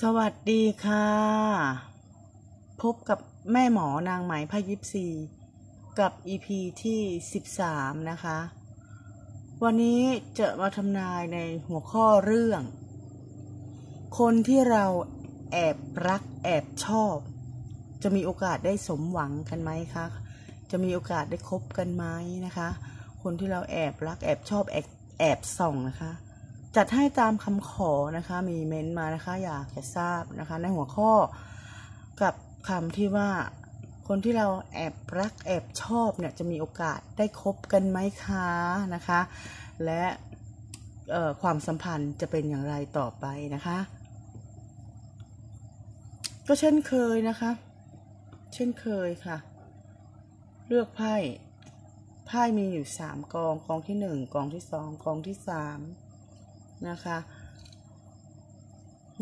สวัสดีค่ะ พบกับแม่หมอนางไหมพายิปซี กับ EP ที่ 13 นะคะ วันนี้จะมาทำนายในหัวข้อเรื่อง คนที่เราแอบรักแอบชอบ จะมีโอกาสได้สมหวังกันไหมคะ จะมีโอกาสได้คบกันไหมนะคะ คนที่เราแอบรักแอบชอบแอบแอบส่องนะคะ จัดให้ตามคำขอนะคะ มีเม้นต์มานะคะ อยากจะทราบนะคะ ในหัวข้อกับคำที่ว่า คนที่เราแอบรักแอบชอบเนี่ยจะมีโอกาสได้คบกันไหมคะนะคะ และความสัมพันธ์จะเป็นอย่างไรต่อไปนะคะ ก็เช่นเคยนะคะ เช่นเคยค่ะ เลือกไพ่ไพ่มีอยู่สามกองกองที่หนึ่งกองที่สองกองที่สาม นะคะ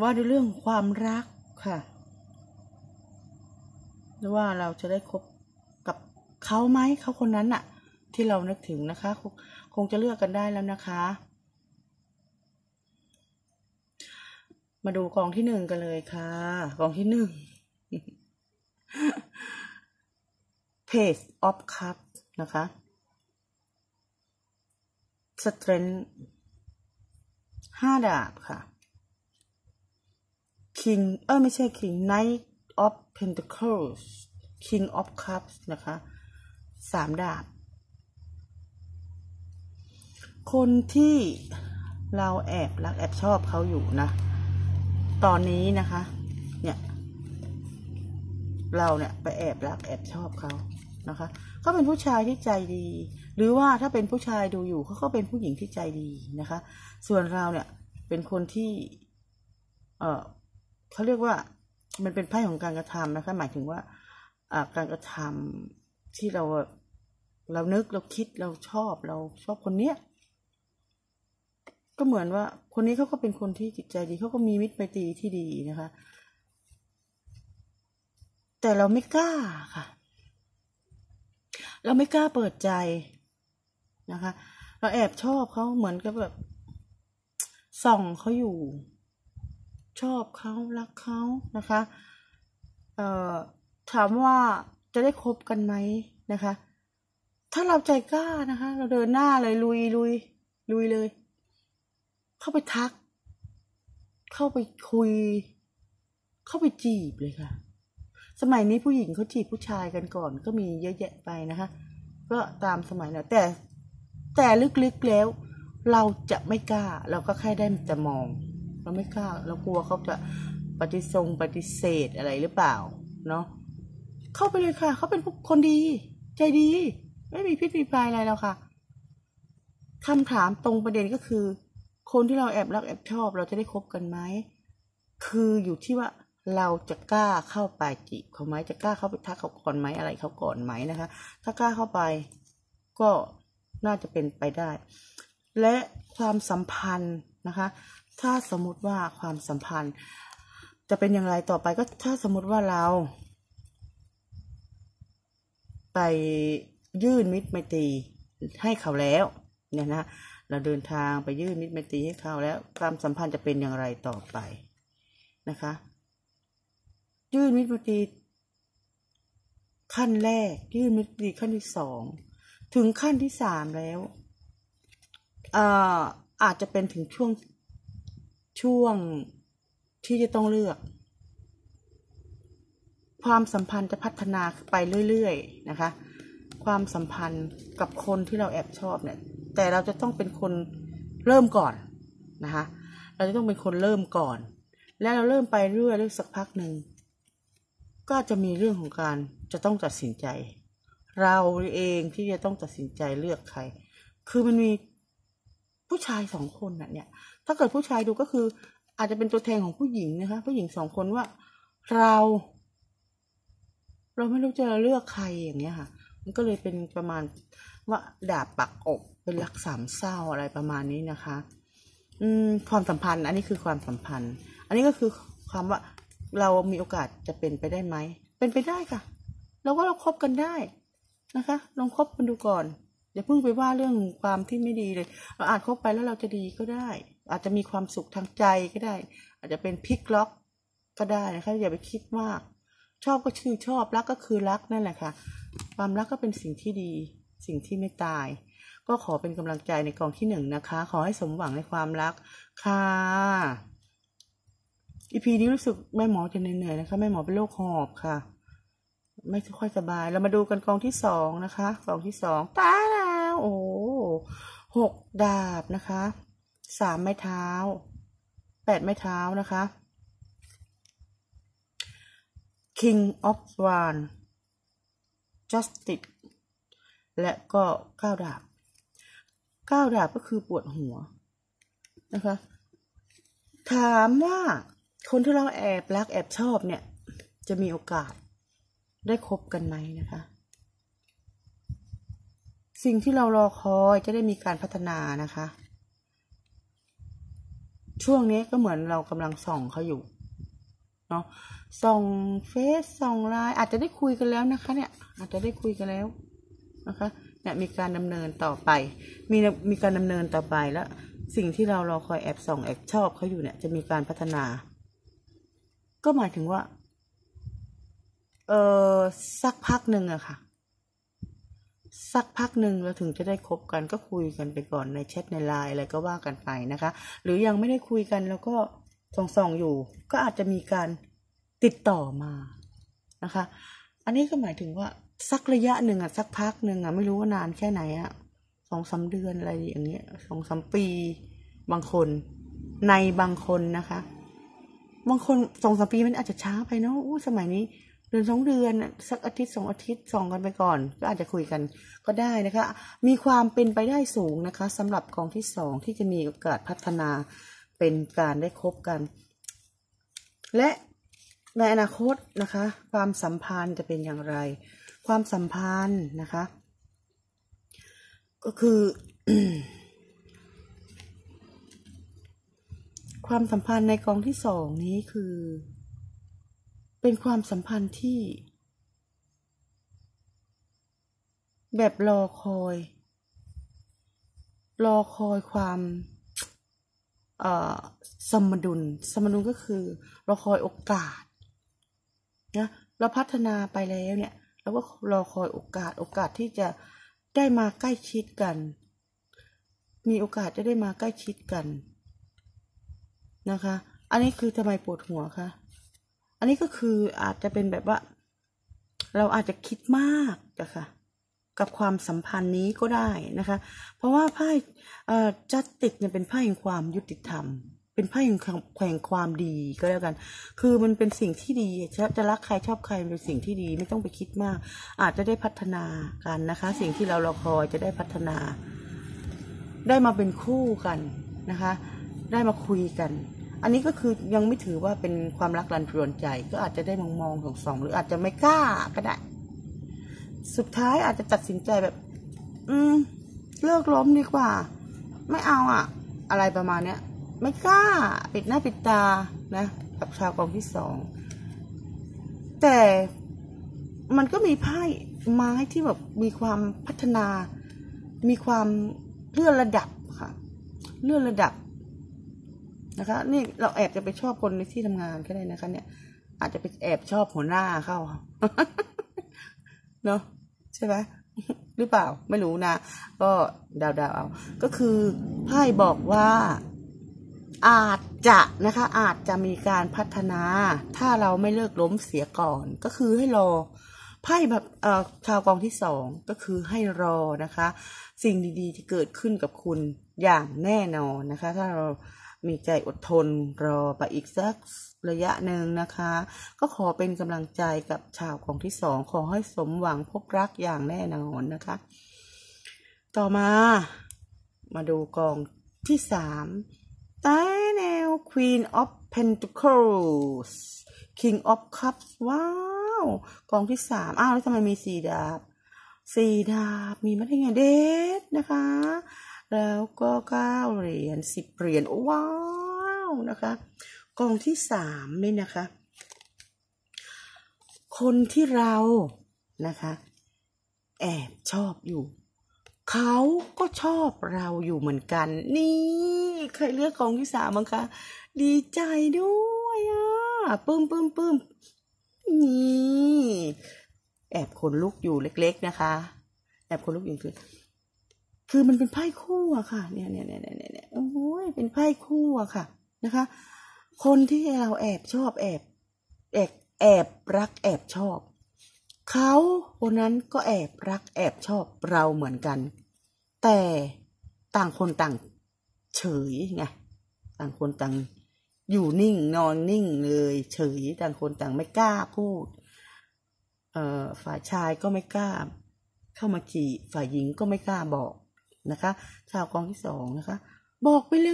ว่าในเรื่องความรักค่ะว่าเราจะได้คบกับเขาไหมเขาคนนั้นน่ะที่เรานึกถึงนะคะคงคงจะเลือกกันได้แล้วนะคะ มาดูกองที่หนึ่งกันเลยค่ะ กองที่หนึ่ง Page of Cups นะคะ Strength ห้าดาบค่ะ King เออไม่ใช่ King Knight of Pentacles King of Cups นะคะสามดาบ คนที่เราแอบรักแอบชอบเขาอยู่นะ ตอนนี้นะคะ เนี่ย เราเนี่ยไปแอบรักแอบชอบเขานะคะเขาเป็นผู้ชายที่ใจดี หรือว่าถ้าเป็นผู้ชายดูอยู่เขาก็เป็นผู้หญิงที่ใจดีนะคะ ส่วนเราเนี่ยเป็นคนที่ เออเขาเรียกว่ามันเป็นไพ่ของการกระทำนะคะ หมายถึงว่าการกระทำที่เราเรานึกเราคิดเราชอบเราชอบคนเนี้ยก็เหมือนว่า คนนี้เขาก็เป็นคนที่จิตใจดีเขาก็มีมิตรไมตรีที่ดีนะคะ แต่เราไม่กล้าค่ะ เราไม่กล้าเปิดใจ นะคะ เราแอบชอบเขาเหมือนกับแบบส่องเขาอยู่ ชอบเขารักเขานะคะเอ่อถามว่าจะได้คบกันไหมนะคะ ถ้าเราใจกล้านะคะ เราเดินหน้าเลยลุยลุยลุยเลย เข้าไปทัก เข้าไปคุย เข้าไปจีบเลยค่ะ สมัยนี้ผู้หญิงเขาจีบผู้ชายกันก่อน ก็มีเยอะแยะไปนะคะ ก็ตามสมัยนะแต่ แต่ลึกๆแล้ว เราจะไม่กล้า เราก็แค่ได้แต่มอง เราไม่กล้า เรากลัวเขาจะปฏิทรงปฏิเสธอะไรหรือเปล่า เนาะเข้าไปเลยค่ะ เขาเป็นคนดี ใจดี ไม่มีพิษมีภัยอะไรแล้วค่ะคำถามตรงประเด็นก็คือ คนที่เราแอบรักแอบชอบ เราจะได้คบกันไหมคืออยู่ที่ว่าเราจะกล้าเข้าไปจีบเขาไหมจะกล้าเข้าไปทักเขาก่อนไหมอะไรเขาก่อนไหมนะคะ ถ้ากล้าเข้าไป ก็ น่าจะเป็นไปได้ และความสัมพันธ์นะคะ ถ้าสมมติว่าความสัมพันธ์ จะเป็นอย่างไรต่อไปก็ถ้าสมมติว่าเรา ไปยื่นมิตรไมตรีให้เขาแล้วเนี่ยนะเราเดินทางไปยื่นมิตรไมตรีให้เขาแล้ว ความสัมพันธ์จะเป็นอย่างไรต่อไปนะคะ ยื่นมิตรไมตรีขั้นแรก ยื่นมิตรไมตรีขั้นที่สอง ถึงขั้นที่สามแล้วอ่าอาจจะเป็นถึงช่วงช่วงที่จะต้องเลือก ความสัมพันธ์จะพัฒนาไปเรื่อยๆนะคะ ความสัมพันธ์กับคนที่เราแอบชอบเนี่ย แต่เราจะต้องเป็นคนเริ่มก่อนนะคะ เราจะต้องเป็นคนเริ่มก่อน แล้วเราเริ่มไปเรื่อยๆสักพักหนึ่งก็จะมีเรื่องของการจะต้องตัดสินใจ เราเองที่จะต้องตัดสินใจเลือกใคร คือมันมีผู้ชายสองคนน่ะเนี่ย ถ้าเกิดผู้ชายดูก็คือ อาจจะเป็นตัวแทนของผู้หญิงนะคะ ผู้หญิงสองคนว่าเรา เราไม่รู้จะเลือกใครอย่างเงี้ยค่ะ มันก็เลยเป็นประมาณว่าดาบปักอกเป็นรักสามเศร้าอะไรประมาณนี้นะคะ อืม ความสัมพันธ์ อันนี้คือความสัมพันธ์ อันนี้ก็คือความว่าเรามีโอกาสจะเป็นไปได้ไหม เป็นไปได้ค่ะ เราก็เราคบกันได้ นะคะ ลองคบกันดูก่อน อย่าเพิ่งไปว่าเรื่องความที่ไม่ดีเลย เราอาจคบไปแล้วเราจะดีก็ได้ อาจจะมีความสุขทางใจก็ได้ อาจจะเป็นพลิกล็อกก็ได้นะคะอย่าไปคิดมาก ชอบก็ชื่อชอบรักก็คือรักนั่นแหละค่ะ ความรักก็เป็นสิ่งที่ดี สิ่งที่ไม่ตาย ก็ขอเป็นกำลังใจในกองที่หนึ่งนะคะ ขอให้สมหวังในความรักค่ะอีพีนี้รู้สึกแม่หมอจะเหนื่อยๆนะคะแม่หมอเป็นโรคหอบค่ะ ไม่ค่อยสบาย เรามาดูกันกองที่สองนะคะกองที่สองตาแล้วโอ้หกดาบนะคะสามไม้เท้าแปดไม้เท้านะคะ King of Wands Justice และก็เก้าดาบเก้าดาบก็คือปวดหัวนะคะ ถามว่าคนที่เราแอบรักแอบชอบเนี่ย จะมีโอกาส ได้คบกันไหมนะคะ สิ่งที่เรารอคอยจะได้มีการพัฒนานะคะ ช่วงนี้ก็เหมือนเรากำลังส่องเขาอยู่เนาะส่องเฟซส่องไลน์อาจจะได้คุยกันแล้วนะคะ เนี่ย อาจจะได้คุยกันแล้วนะคะเนี่ยมีการดำเนินต่อไป มีมีการดำเนินต่อไปแล้ว สิ่งที่เรารอคอยแอบส่องแอบชอบเขาอยู่เนี่ยจะมีการพัฒนา ก็หมายถึงว่า เออสักพักหนึ่งอะค่ะ สักพักหนึ่งเราถึงจะได้คบกันก็คุยกันไปก่อนในแชทในไลน์อะไรก็ว่ากันไปนะคะ หรือยังไม่ได้คุยกันแล้วก็ส่องส่องอยู่ ก็อาจจะมีการติดต่อมานะคะ อันนี้ก็หมายถึงว่าสักระยะหนึ่งอะสักพักหนึ่งอะไม่รู้ว่านานแค่ไหนอะสองสาเดือนอะไรอย่างเงี้ยสองสามปีบางคนในบางคนนะคะ บางคนสองสามปีมันอาจจะช้าไปเนาะอู้สมัยนี้ เดือนสองเดือนสักอาทิตย์สองอาทิตย์ส่องกันไปก่อน ก็อาจจะคุยกันก็ได้นะคะ มีความเป็นไปได้สูงนะคะสำหรับกองที่สองที่จะมีโอกาสพัฒนาเป็นการได้คบกัน และในอนาคตนะคะ ความสัมพันธ์จะเป็นอย่างไร ความสัมพันธ์นะคะ ก็คือความสัมพันธ์ในกองที่สองนี้คือ เป็นความสัมพันธ์ที่ แบบรอคอย รอคอยความสมดุล สมดุลก็คือรอคอยโอกาสนะเราพัฒนาไปแล้วเนี่ยเราก็รอคอยโอกาส โอกาสที่จะได้มาใกล้ชิดกัน มีโอกาสจะได้มาใกล้ชิดกันนะคะ อันนี้คือทำไมปวดหัวคะ อันนี้ก็คืออาจจะเป็นแบบว่า เราอาจจะคิดมากนะคะกับความสัมพันธ์นี้ก็ได้นะคะ เพราะว่าไพ่จัดติดเนี่ยเป็นไพ่แห่งความยุติธรรม เป็นไพ่แห่งแห่งความดีก็แล้วกัน คือมันเป็นสิ่งที่ดีจะจะรักใครชอบใครเป็นสิ่งที่ดีไม่ต้องไปคิดมาก อาจจะได้พัฒนากันนะคะ สิ่งที่เรารอคอยจะได้พัฒนา ได้มาเป็นคู่กันนะคะ ได้มาคุยกัน อันนี้ก็คือยังไม่ถือว่าเป็นความรักรันรวนใจ ก็อาจจะได้มองมองสองสองหรืออาจจะไม่กล้าก็ได้ สุดท้ายอาจจะตัดสินใจแบบ อืม เลิกล้มดีกว่า ไม่เอาอะอะไรประมาณเนี้ย ไม่กล้า ปิดหน้าปิดตานะกับชาวกองที่สอง แต่มันก็มีไพ่ไม้ที่แบบมีความพัฒนา มีความเลื่อนระดับค่ะ เลื่อนระดับ นะคะ นี่เราแอบจะไปชอบคนในที่ทำงานก็ได้นะคะ เนี่ย อาจจะไปแอบชอบหัวหน้าเข้าเนาะใช่ไหมหรือเปล่าไม่รู้นะ ก็เดาๆเอา ก็คือไพ่บอกว่า อาจจะนะคะ อาจจะมีการพัฒนา ถ้าเราไม่เลิกล้มเสียก่อน ก็คือให้รอไพ่แบบเอ่อชาวกองที่สองก็คือให้รอนะคะ สิ่งดีๆที่เกิดขึ้นกับคุณอย่างแน่นอนนะคะ ถ้าเรา มีใจอดทนรอไปอีกสักระยะหนึ่งนะคะ ก็ขอเป็นกำลังใจกับชาวกองที่สองขอให้สมหวังพบรักอย่างแน่นอนนะคะ ต่อมา มาดูกองที่สามใต้แนว Queen of Pentacles King of Cups ว้าว กองที่สามอ้าว แล้วทำไมมีสี่ดาบสี่ดาบ มีมาได้ไงเด็ดนะคะ แล้วก็เก้าเหรียญสิบเหรียญว้าวนะคะกองที่สามนี่นะคะ คนที่เรานะคะ แอบชอบอยู่ เขาก็ชอบเราอยู่เหมือนกัน นี่เคยเลือกกองที่สามมั้งคะดีใจด้วยอะปึ้มปึ้มปึ้มนี่แอบขนลุกอยู่เล็ก ๆ นะคะ แอบขนลุกอยู่คือ คือมันเป็นไพ่คู่อะค่ะ เนี่ยเนี่ยเนี่ยเนี่ยเนี่ยโอ้ยเป็นไพ่คู่อะค่ะนะคะ คนที่เราแอบชอบแอบแอบแอบรักแอบชอบ เขาคนนั้นก็แอบรักแอบชอบเราเหมือนกัน แต่ต่างคนต่างเฉยไงต่างคนต่างอยู่นิ่งนอนนิ่งเลย เฉยต่างคนต่างไม่กล้าพูด เอ่อฝ่ายชายก็ไม่กล้า เข้ามาจีฝ่ายหญิงก็ไม่กล้าบอก นะคะ ชาวกองที่สองนะคะ บอกไปเล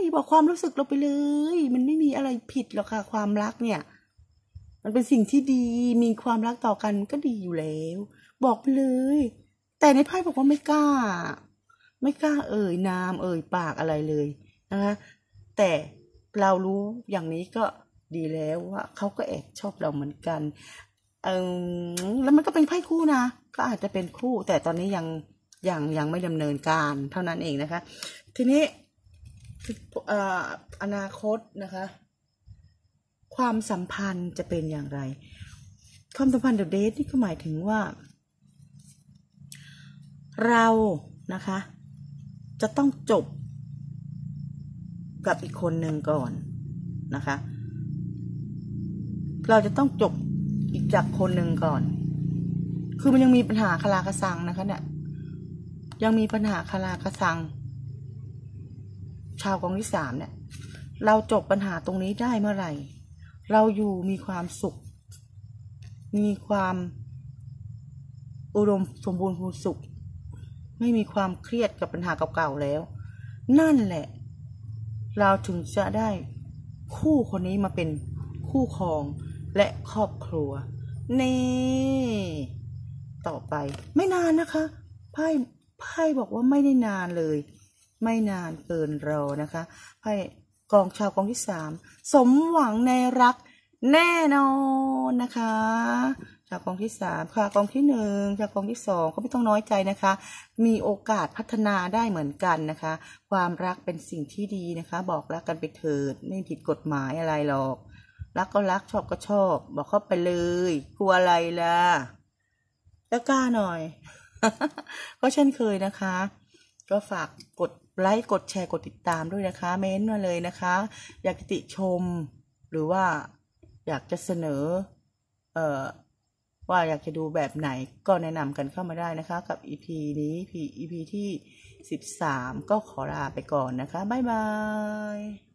ย บอกความรู้สึกเราไปเลย มันไม่มีอะไรผิดหรอกค่ะ ความรักเนี่ย มันเป็นสิ่งที่ดีมีความรักต่อกันก็ดีอยู่แล้ว บอกไปเลย แต่ในไพ่บอกว่าไม่กล้า ไม่กล้าเอ่ยนาม เอ่ยปากอะไรเลยนะคะแต่เรารู้อย่างนี้ก็ดีแล้วว่าเขาก็แอบชอบเราเหมือนกันเออแล้วมันก็เป็นไพ่คู่นะ ก็อาจจะเป็นคู่แต่ตอนนี้ยัง ยังยังไม่ดำเนินการเท่านั้นเองนะคะ ทีนี้อนาคตนะคะ ความสัมพันธ์จะเป็นอย่างไร ความสัมพันธ์เดอะเดทนี่ก็หมายถึงว่า เรานะคะ จะต้องจบกับอีกคนหนึ่งก่อนนะคะ เราจะต้องจบอีกจากคนหนึ่งก่อน คือมันยังมีปัญหาคากราคาซังนะคะเนี่ย ยังมีปัญหาคาราคาซัง ชาวกองที่สามเนี่ย เราจบปัญหาตรงนี้ได้เมื่อไหร่ เราอยู่มีความสุข มีความอุดมสมบูรณ์พูสุข ไม่มีความเครียดกับปัญหาเก่าๆแล้ว นั่นแหละ เราถึงจะได้คู่คนนี้มาเป็นคู่ครองและครอบครัว นี่ ต่อไปไม่นานนะคะไพ่ ไพ่บอกว่าไม่ได้นานเลย ไม่นานเกินรอนะคะไพ่กองชาวกองที่สามสมหวังในรักแน่นอนนะคะชาวกองที่สามค่ะกองที่หนึ่งชาวกองที่สองก็ไม่ต้องน้อยใจนะคะ มีโอกาสพัฒนาได้เหมือนกันนะคะ ความรักเป็นสิ่งที่ดีนะคะ บอกรักกันไปเถิดไม่ผิดกฎหมายอะไรหรอก รักก็รักชอบก็ชอบ บอกเข้าไปเลย กลัวอะไรล่ะแล้วกล้าหน่อย ก็เช่นเคยนะคะ ก็ฝากกดไลค์กดแชร์กดติดตามด้วยนะคะ เม้นต์มาเลยนะคะ อยากจะติชม หรือว่าอยากจะเสนอ เอ่อว่าอยากจะดูแบบไหนก็แนะนำกันเข้ามาได้นะคะ กับ EP นี้ EP ที่ 13 ก็ขอลาไปก่อนนะคะ บ๊ายบาย